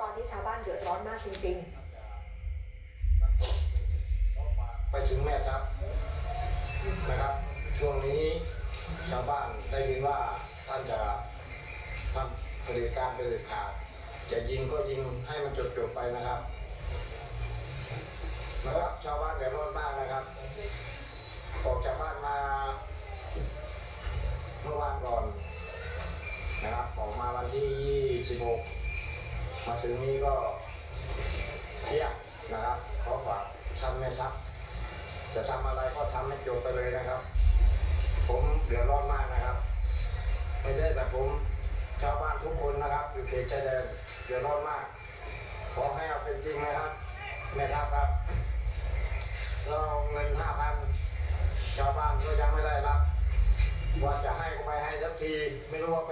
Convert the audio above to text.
ตอนนี้ชาวบ้านเดือดร้อนมากจริง ๆ ไปถึงแม่ทัพนะครับ ช่วงนี้ชาวบ้านได้ยินว่าท่านจะทำผลิตการผลิตขาดจะยิงก็ยิงให้มันจบๆไปนะครับนะครับชาวบ้านเดือดร้อนมากนะครับ งนี้ก็เที่ยงนะครับขอฝากท่านแม่ทัพจะทำอะไรก็ทำให้จบไปเลยนะครับ ผมเดือดร้อนมากนะครับ ไม่ใช่แต่ผมชาวบ้านทุกคนนะครับอยู่เขตชายแดนเดือดร้อนมาก ขอให้เอาเป็นจริงนะครับแม่ทัพครับเราเงินห้าพันชาวบ้านก็ยังไม่ได้รับว่าจะให้ก็ไม่ให้สักที ไม่รู้ว่าไป